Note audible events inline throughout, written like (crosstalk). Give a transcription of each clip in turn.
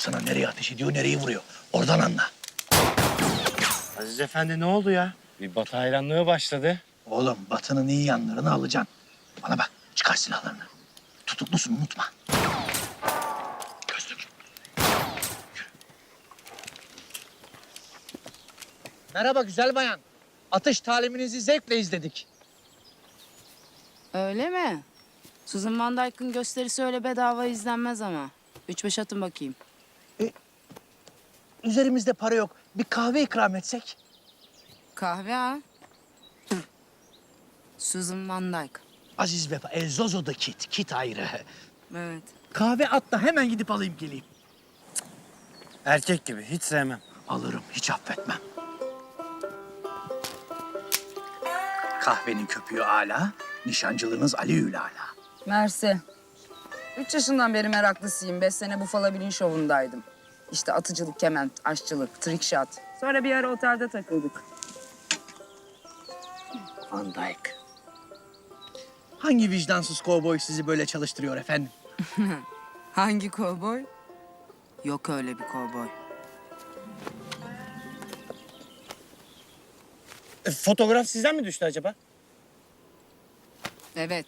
Baksana nereye ateş ediyor, nereyi vuruyor. Oradan anla. Aziz Efendi ne oldu ya? Bir batı hayranlığı başladı. Oğlum Batı'nın iyi yanlarını alacaksın. Bana bak, çıkar silahlarını. Tutuklusun unutma. Gözlük. Merhaba güzel bayan. Atış taliminizi zevkle izledik. Öyle mi? Susan Van Dyke'ın gösterisi öyle bedava izlenmez ama. Üç beş atın bakayım. Üzerimizde para yok. Bir kahve ikram etsek. Kahve ha? Susan Van Dyke. Aziz Vefa, El Zozo'da kit, kit ayrı. Evet. Kahve at da hemen gidip alayım geleyim. Erkek gibi hiç sevmem. Alırım, hiç affetmem. Kahvenin köpüğü ala, nişancılığınız Ali ala. Mersi. Üç yaşından beri meraklısıyım. Beş sene Buffalo Bill'in şovundaydım. İşte atıcılık, kement, aşçılık, trick shot. Sonra bir ara otelde takıldık. Van Dyke. Hangi vicdansız kovboy sizi böyle çalıştırıyor efendim? (laughs) Hangi kovboy? Yok öyle bir kovboy. E, fotoğraf sizden mi düştü acaba? Evet.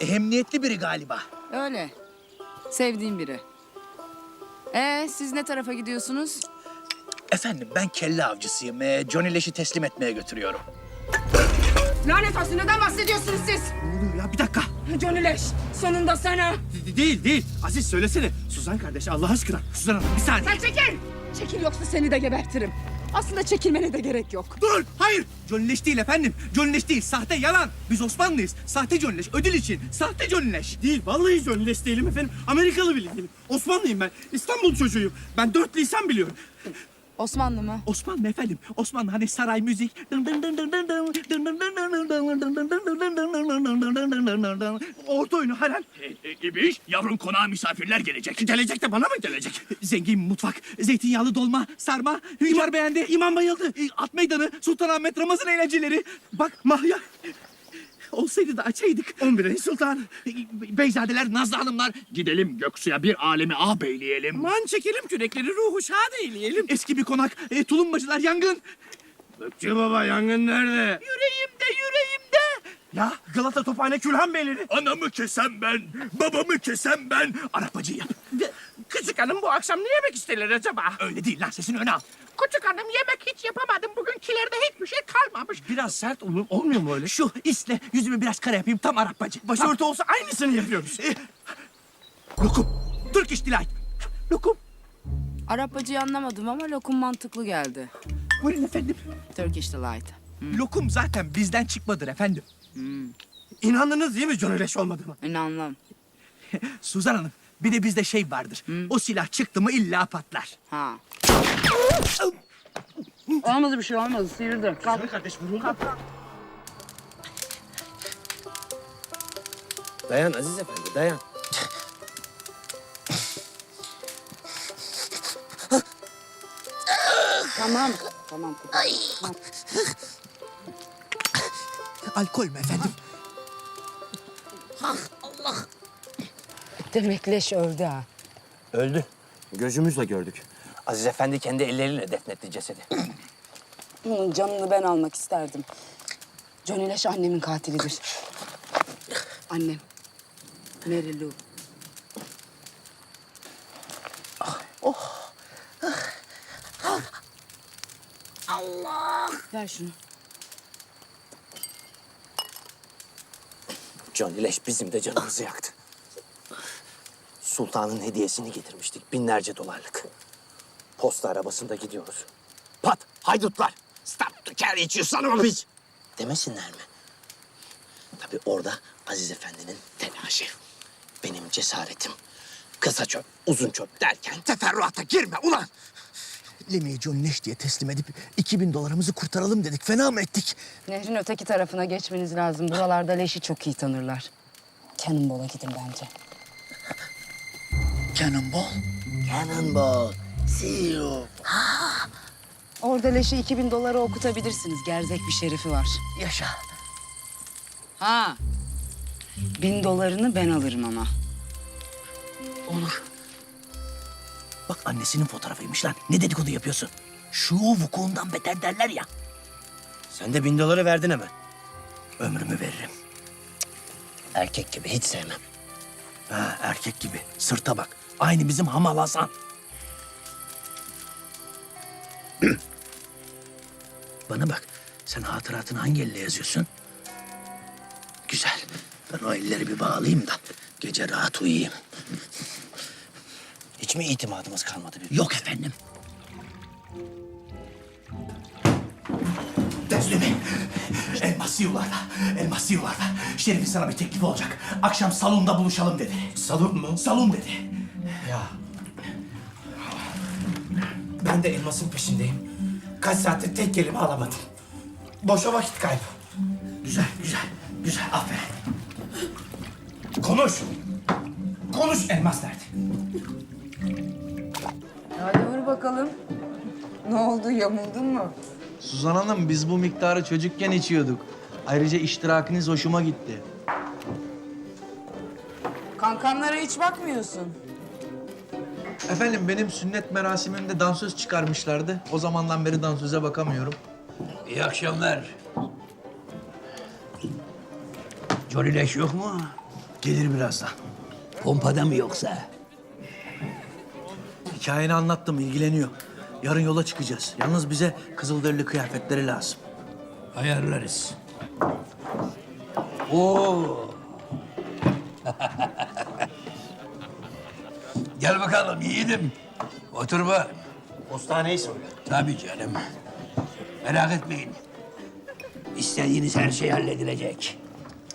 Ehemmiyetli biri galiba. Öyle. Sevdiğim biri. Ee, siz ne tarafa gidiyorsunuz? Efendim ben kelle avcısıyım. Ee, Johnny Leş'i teslim etmeye götürüyorum. Lanet olsun neden bahsediyorsunuz siz? Ne oluyor ya? Bir dakika. Johnny Leş, sonunda sana. De- değil, değil. Aziz söylesene. Suzan kardeş Allah aşkına. Suzan Hanım bir saniye. Sen çekil! Çekil yoksa seni de gebertirim. Aslında çekilmene de gerek yok. Dur! Hayır! Johnny Leş değil efendim. Johnny Leş değil. Sahte, yalan. Biz Osmanlıyız. Sahte Johnny Leş. Ödül için. Sahte Johnny Leş. Değil. Vallahi Johnny Leş değilim efendim. Amerikalı bile değilim. Osmanlıyım ben. İstanbul çocuğuyum. Ben dört lisan biliyorum. Osmanlı mı? Osmanlı efendim. Osmanlı hani saray müzik. Orta oyunu halen. gibi iş. Yavrum konağa misafirler gelecek. Gelecek de bana mı gelecek? Zengin mutfak, zeytinyağlı dolma, sarma, hünkâr beğendi, imam bayıldı. E, At meydanı, Sultanahmet Ramazan eğlenceleri. Bak mahya. Olsaydı da açaydık. 11 ay sultan. Beyzadeler, Nazlı hanımlar. Gidelim Göksu'ya bir alemi ağ beyleyelim. Man çekelim kürekleri ruhu şad eyleyelim. Eski bir konak, e, tulumbacılar yangın. Gökçe baba yangın nerede? Yüreğimde, yüreğimde. Ya Galata Tophane Külhan Beyleri. Anamı kesem ben, babamı kesem ben. Arap bacı yap. Küçük hanım bu akşam ne yemek isterler acaba? Öyle değil lan sesini öne al. Küçük hanım yemek hiç yapamadım. Bugünkilerde hiçbir şey kalmamış. Biraz sert olur, olmuyor mu öyle? Şu isle yüzümü biraz kara yapayım tam Arap bacı. Başörtü olsa aynısını yapıyoruz. E, lokum. Turkish Delight. Lokum. Arap acıyı anlamadım ama lokum mantıklı geldi. Buyurun efendim. Turkish Delight. Lokum zaten bizden çıkmadır efendim. İnandınız değil mi Johnny Leş olmadığına? İnanmam. (laughs) Suzan Hanım bir de bizde şey vardır. O silah çıktı mı illa patlar. Ha. Olmadı bir şey olmadı, sıyırdı. Kalk. Kardeş vuruldu. Dayan Aziz Efendi dayan. Tamam, tamam. tamam. Alkol mü efendim? Demek leş öldü ha. Öldü. Gözümüzle gördük. Aziz Efendi kendi elleriyle defnetti cesedi. (clears throat) Onun canını ben almak isterdim. Johnny Leş annemin katilidir. Annem. Mary Lou. Allah! Ver şunu. Johnny Leş bizim de canımızı yaktı. Sultanın hediyesini getirmiştik. Binlerce dolarlık. Posta arabasında gidiyoruz. Pat! Haydutlar! Stop to carry you son of a bitch! Demesinler mi? Tabii orada Aziz Efendi'nin telaşı. Benim cesaretim. Kısa çöp, uzun çöp derken teferruata girme ulan! Lemi'yi Johnny Leş diye teslim edip 2000 dolarımızı kurtaralım dedik. Fena mı ettik? Nehrin öteki tarafına geçmeniz lazım. Buralarda leşi çok iyi tanırlar. Cannonball'a gidin bence. Cannonball. Cannonball, see you. Orada leşi 2000 dolara okutabilirsiniz. Gerzek bir şerifi var. Yaşa. Ha. Bin dolarını ben alırım ama. Olur. Bak annesinin fotoğrafıymış lan. Ne dedikodu yapıyorsun? Şu vukuundan beter derler ya. Sen de bin doları verdin hemen. Ömrümü veririm. Erkek gibi hiç sevmem. Ha, erkek gibi. Sırta bak. Aynı bizim Hamal Hasan. (clears throat) Bana bak. Sen hatıratını hangi elle yazıyorsun? Güzel. Ben o elleri bir bağlayayım da gece rahat uyuyayım. Hiç mi itimadımız kalmadı bir? Yok efendim. Dezdemi. Elmas yuvarda. Elmas yuvarda. Şerif'in sana bir teklifi olacak. Akşam salonda buluşalım dedi. Salon mu? Salon dedi. Ben de elmasın peşindeyim. Kaç saattir tek kelime alamadım. Boşa vakit kaybı. Güzel, güzel, güzel. Aferin. Konuş. Konuş elmas nerede? Hadi vur bakalım. Ne oldu yamuldun mu? Suzan Hanım biz bu miktarı çocukken içiyorduk. Ayrıca iştirakiniz hoşuma gitti. Kankanlara hiç bakmıyorsun. Efendim benim sünnet merasimimde dansöz çıkarmışlardı. O zamandan beri dansöze bakamıyorum. İyi akşamlar. Johnny Leş yok mu? Gelir birazdan. Pompada mı yoksa? Hikayeni anlattım, ilgileniyor. Yarın yola çıkacağız. Yalnız bize kızılderili kıyafetleri lazım. Ayarlarız. Oo. (laughs) Gel bakalım yiğidim. Otur bak. Postaneyi söyle. Tabii canım. Merak etmeyin. İstediğiniz her şey halledilecek.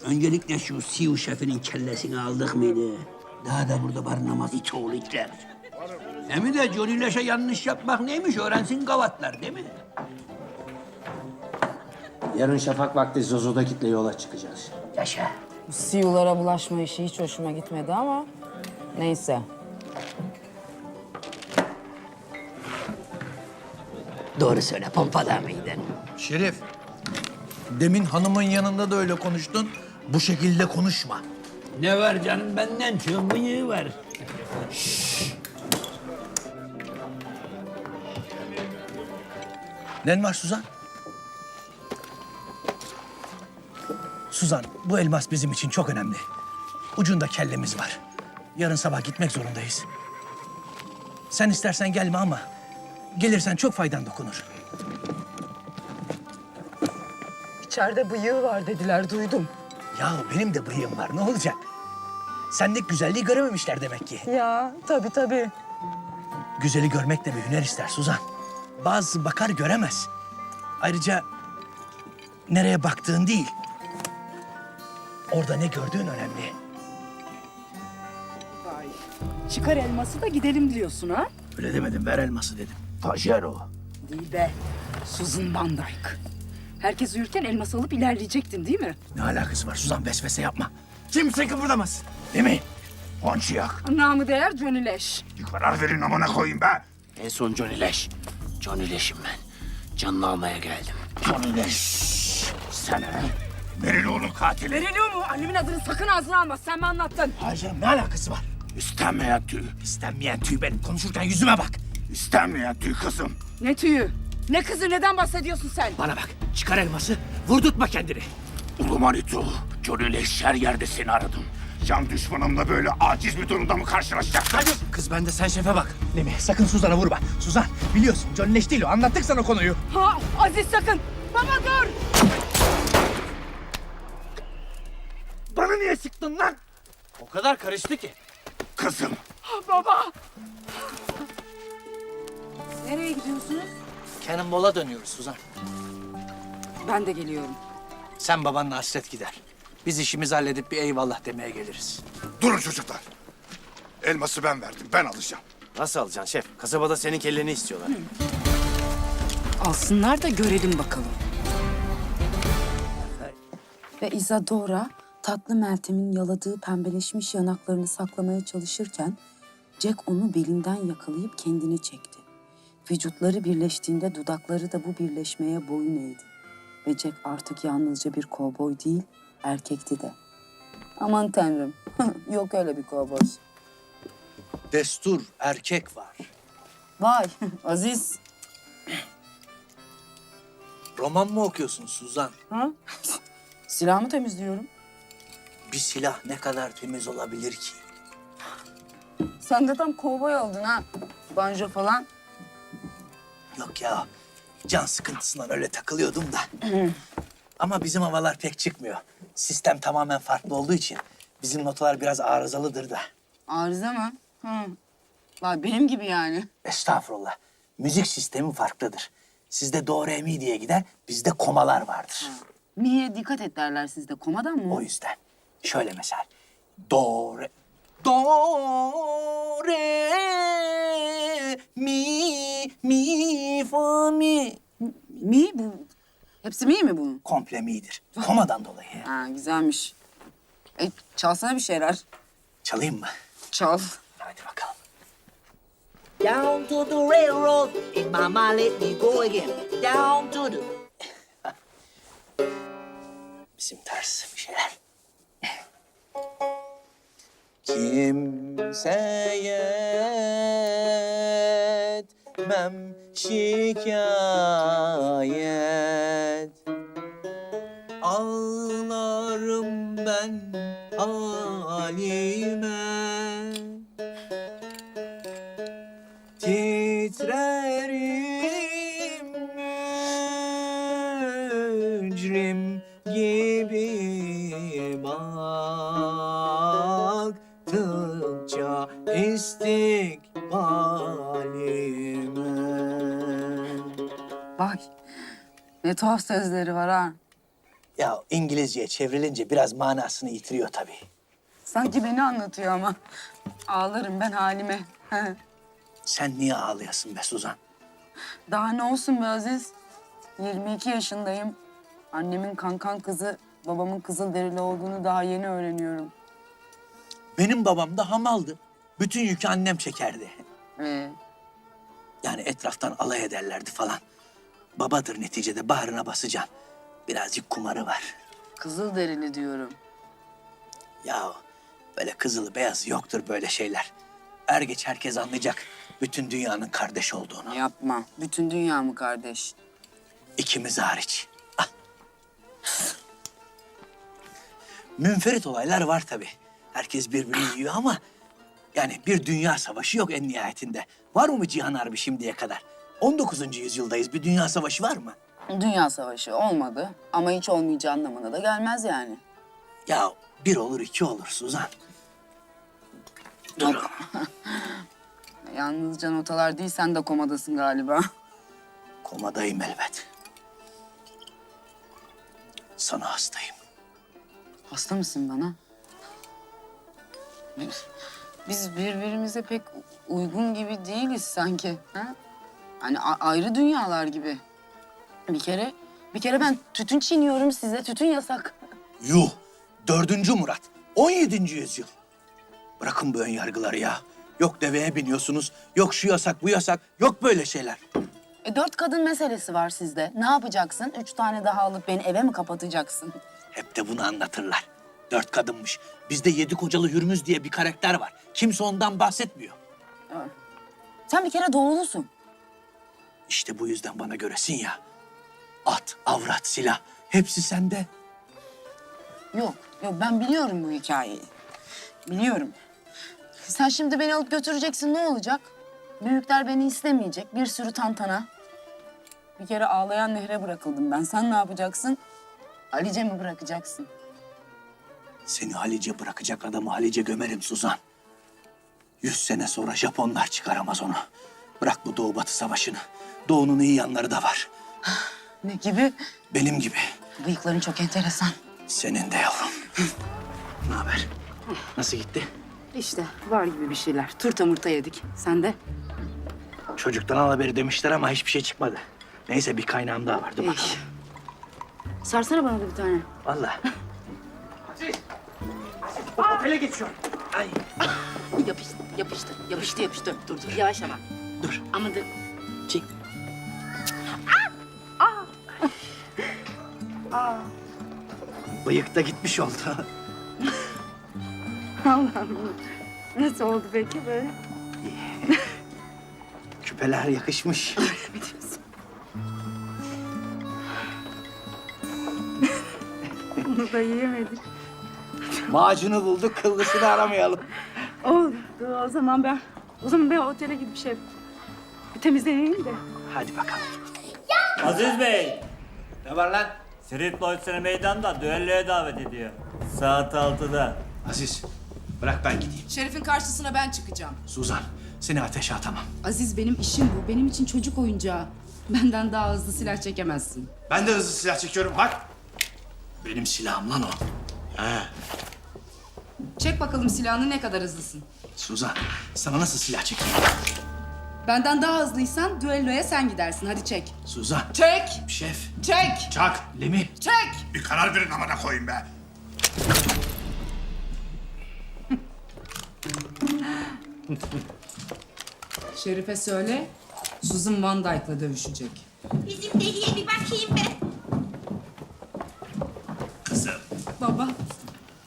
Öncelikle şu Siu şefinin kellesini aldık mıydı? Daha da burada barınamaz it oğlu itler. Hem de Johnny Leş'e yanlış yapmak neymiş öğrensin gavatlar değil mi? Yarın şafak vakti Zozo'da kitle yola çıkacağız. Yaşa. Bu siyulara bulaşma işi hiç hoşuma gitmedi ama neyse. Doğru söyle pompada mıydın? Şerif, demin hanımın yanında da öyle konuştun. Bu şekilde konuşma. Ne var canım benden çok bıyığı var. Nen var Suzan? Suzan, bu elmas bizim için çok önemli. Ucunda kellemiz var. Yarın sabah gitmek zorundayız. Sen istersen gelme ama gelirsen çok faydan dokunur. İçeride bıyığı var dediler duydum. Ya benim de bıyığım var ne olacak? Sendeki güzelliği görememişler demek ki. Ya tabii tabii. Güzeli görmek de bir hüner ister Suzan. Bazı bakar göremez. Ayrıca nereye baktığın değil. Orada ne gördüğün önemli. Çıkar elması da gidelim diyorsun ha? Öyle demedim ver elması dedim. Tajer o. Değil be. Susan Van Dyke. Herkes uyurken elması alıp ilerleyecektin değil mi? Ne alakası var Suzan vesvese yapma. Kimse kıpırdamasın. Değil mi? Ponçiyak. Namı değer Johnny Leş. Karar verin amına koyayım be. En son Johnny Leş. Johnny Leş'im ben. Canını almaya geldim. Johnny Leş. Sen ha? Meriloğlu'nun katili. Veriliyor mu? Annemin adını sakın ağzına alma. Sen mi anlattın? Hayır canım ne alakası var? İstenmeyen tüy. İstenmeyen tüy benim. Konuşurken yüzüme bak. İstenmeyen tüy kızım. Ne tüyü? Ne kızı? Neden bahsediyorsun sen? Bana bak. Çıkar elması. Vurdurtma kendini. Ulu Manito, Johnny Leş her yerde seni aradım. Can düşmanımla böyle aciz bir durumda mı karşılaşacaksın? Hadi. Kız bende sen şefe bak. Değil mi? Sakın Suzan'a vurma. Suzan biliyorsun Johnny Leş değil o. Anlattık sana konuyu. Ha Aziz sakın. Baba dur. Bana niye sıktın lan? O kadar karıştı ki. Kızım, Baba. Nereye gidiyorsunuz? Cannonball'a dönüyoruz Suzan. Ben de geliyorum. Sen babanla hasret gider. Biz işimizi halledip bir eyvallah demeye geliriz. durun çocuklar. Elması ben verdim, ben alacağım. Nasıl alacaksın şef? Kasabada senin kelleni istiyorlar. Alsınlar da görelim bakalım. Ve Isadora tatlı Meltem'in yaladığı pembeleşmiş yanaklarını saklamaya çalışırken Jack onu belinden yakalayıp kendine çekti. Vücutları birleştiğinde dudakları da bu birleşmeye boyun eğdi. Ve Jack artık yalnızca bir kovboy değil, erkekti de. Aman tanrım. (laughs) Yok öyle bir kovboy. Destur, erkek var. Vay (laughs) Aziz. Roman mı okuyorsun Suzan? Ha? (laughs) Silahımı temizliyorum. Bir silah ne kadar temiz olabilir ki? Sen de tam kovboy oldun ha. Banjo falan. Yok ya, can sıkıntısından öyle takılıyordum da. Ama bizim havalar pek çıkmıyor. Sistem tamamen farklı olduğu için bizim notalar biraz arızalıdır da. Arıza mı? Hı. Vay benim gibi yani. Estağfurullah. Müzik sistemi farklıdır. Sizde do, re, mi diye gider, bizde komalar vardır. Mi'ye dikkat et derler sizde. Komadan mı? O yüzden. Şöyle mesela. Do, re, do, re, mi, mi, fa, mi. Mi bu? Hepsi mi mi bunun? Komple mi'dir. Komadan dolayı. Ha güzelmiş. E, çalsana bir şeyler. Çalayım mı? Çal. Hadi bakalım. Down to the railroad, and mama let me go again. Down to the... Bizim tarz bir şeyler. Kimseye etmem şikayet. Ağlarım ben halime. Titrerim Ne tuhaf sözleri var ha. Ya İngilizceye çevrilince biraz manasını yitiriyor tabii. Sanki beni anlatıyor ama. Ağlarım ben halime. (laughs) Sen niye ağlıyorsun be Suzan? Daha ne olsun be Aziz? 22 yaşındayım. Annemin kankan kızı, babamın kızıl derili olduğunu daha yeni öğreniyorum. Benim babam da hamaldı. Bütün yükü annem çekerdi. Ee, Yani etraftan alay ederlerdi falan. Babadır neticede bağrına basacaksın. Birazcık kumarı var. kızıl derili diyorum. Ya böyle kızılı beyazı yoktur böyle şeyler. Er geç herkes anlayacak bütün dünyanın kardeş olduğunu. Yapma. Bütün dünya mı kardeş? İkimiz hariç. Al. Münferit olaylar var tabii. Herkes birbirini yiyor ama... Yani bir dünya savaşı yok en nihayetinde. Var mı cihan harbi şimdiye kadar? 19. yüzyıldayız. Bir dünya savaşı var mı? Dünya savaşı olmadı ama hiç olmayacağı anlamına da gelmez yani. Ya bir olur iki olur Suzan. Dur. (laughs) Yalnızca notalar değil sen de komadasın galiba. Komadayım elbet. Sana hastayım. Hasta mısın bana? Biz- birbirimize pek uygun gibi değiliz sanki. Ha? Hani ayrı dünyalar gibi. Bir kere, bir kere ben tütün çiğniyorum size tütün yasak. (laughs) Yuh! Dördüncü Murat. 17. yüzyıl. Bırakın bu ön yargıları ya. Yok deveye biniyorsunuz, yok şu yasak, bu yasak, yok böyle şeyler. E dört kadın meselesi var sizde. Ne yapacaksın? Üç tane daha alıp beni eve mi kapatacaksın? Hep de bunu anlatırlar. Dört kadınmış. Bizde yedi kocalı Hürmüz diye bir karakter var. Kimse ondan bahsetmiyor. Sen bir kere doğrulusun. İşte bu yüzden bana göresin ya. At, avrat, silah hepsi sende. Yok, yok ben biliyorum bu hikayeyi. Biliyorum. Sen şimdi beni alıp götüreceksin ne olacak? Büyükler beni istemeyecek. Bir sürü tantana. Bir kere ağlayan nehre bırakıldım ben. Sen ne yapacaksın? Alice mi bırakacaksın? Seni Halice bırakacak adamı Halice gömerim Suzan. Yüz sene sonra Japonlar çıkaramaz onu. Bırak bu Doğu Batı savaşını. Doğu'nun iyi yanları da var. Ne gibi? Benim gibi. Bıyıkların çok enteresan. Senin de yavrum. (laughs) ne haber? Nasıl gitti? İşte var gibi bir şeyler. Turta murta yedik. Sen de? Çocuktan al haberi demişler ama hiçbir şey çıkmadı. Neyse bir kaynağım daha var. Dur İyi. bakalım. Sarsana bana da bir tane. Vallahi. Yapıştı, yapıştı, yapıştı, yapıştı. Dur, dur. Yavaş ama. Dur. Ama dur. Çek. Bıyık da gitmiş oldu. (laughs) Allah'ım. Nasıl oldu peki böyle? Küpeler yakışmış. (laughs) Onu da yiyemedik. Macunu bulduk, kıllısını aramayalım. Oldu. O zaman ben o zaman ben otele gidip şey bir temizleneyim de. Hadi bakalım. Aziz Bey, Ne var lan? Street Boys seni meydanda düelloya davet ediyor. Saat 6'da. Aziz, bırak ben gideyim. Şerif'in karşısına ben çıkacağım. Suzan, seni ateşe atamam. Aziz benim işim bu. Benim için çocuk oyuncağı. Benden daha hızlı silah çekemezsin. Ben de hızlı silah çekiyorum, bak. Benim silahım lan o. Çek bakalım silahını ne kadar hızlısın. Suzan, sana nasıl silah çekeyim? Benden daha hızlıysan düelloya sen gidersin. Hadi çek. Suzan, Çek! şef, Çek! Çak, Lemi. Çek! Bir karar verin amına koyayım be. (laughs) Şerif'e söyle, Susan Van Dyke'la dövüşecek. Bizim deliye bir bakayım be. Baba,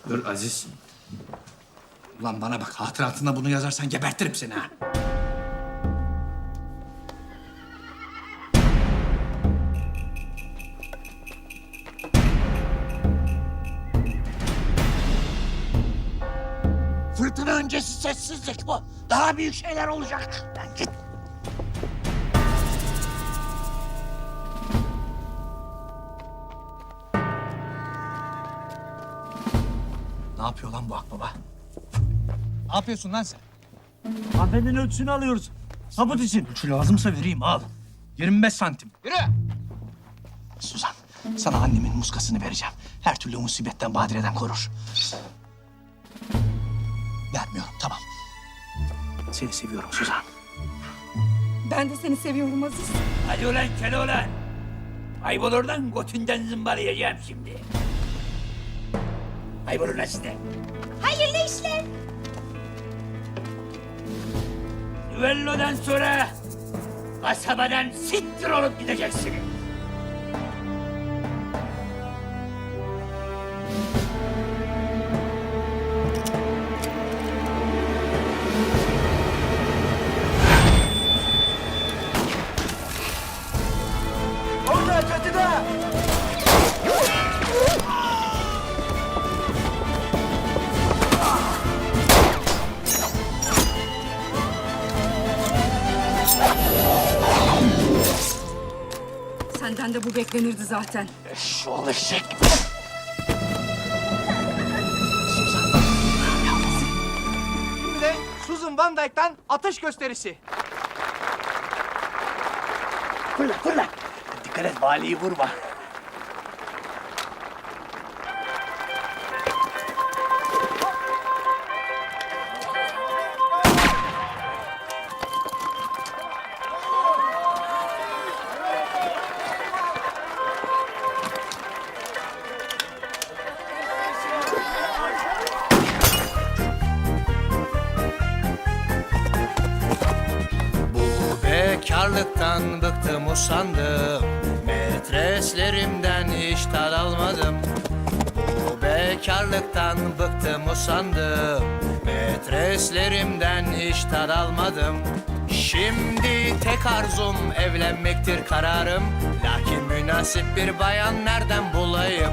Dur Aziz. Ulan bana bak, hatıratına bunu yazarsan gebertirim seni ha. Sessizlik bu. Daha büyük şeyler olacak. Lan git. Ne yapıyor lan bu akbaba? Ne yapıyorsun lan sen? Hanımefendinin ölçüsünü alıyoruz. Sabut için. Şu lazımsa vereyim al. 25 santim. Yürü. Suzan, sana annemin muskasını vereceğim. Her türlü musibetten, badireden korur. Vermiyorum, tamam. Seni seviyorum Suzan. Ben de seni seviyorum Aziz. Hadi ulan Keloğlan. Kaybol oradan götünden zımbalayacağım şimdi. Kaybol ulan size. Hayırlı işler. Düellodan sonra kasabadan siktir olup gideceksin. Beklenirdi zaten. Şu eşek. Şimdi de Susan Van Dyke'tan atış gösterisi. Fırla fırla. Dikkat et valiyi vurma. Bekarlıktan bıktım usandım. Metreslerimden hiç tad almadım. Şimdi tek arzum evlenmektir kararım. Lakin münasip bir bayan nereden bulayım?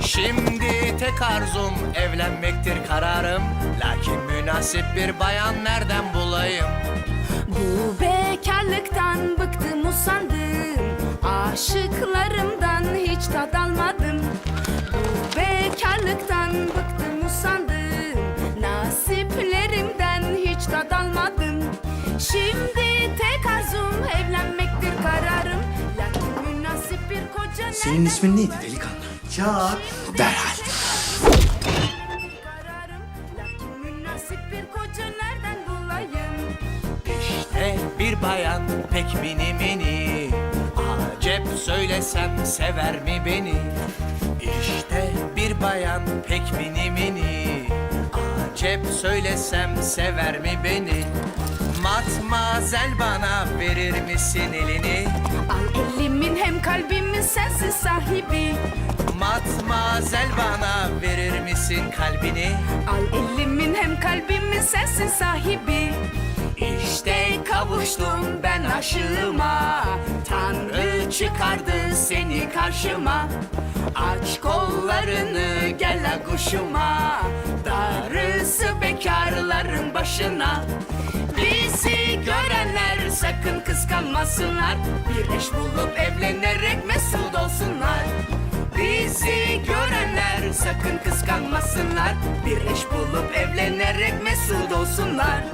Şimdi tek arzum evlenmektir kararım. Lakin münasip bir bayan nereden bulayım? Bu bekarlıktan bıktım usandım. Aşıklarımdan hiç tad almadım. Bu bekarlıktan Senin ismin neydi delikanlı? Çak. Derhal. İşte bir bayan pek mini mini Acep söylesem sever mi beni İşte bir bayan pek mini mini Acep söylesem sever mi beni Matmazel bana verir misin elini Al elimin hem kalbimin sensin sahibi. Matmazel bana verir misin kalbini? Al elimin sensin sahibi? İşte kavuştum ben aşığıma. Tanrı çıkardı seni karşıma Aç kollarını gel aguşuma Darısı bekarların başına. Bizi görenler sakın kıskanmasınlar. Bir eş bulup evlenerek mesut olsunlar. Bizi görenler sakın kıskanmasınlar. Bir eş bulup evlenerek mesut olsunlar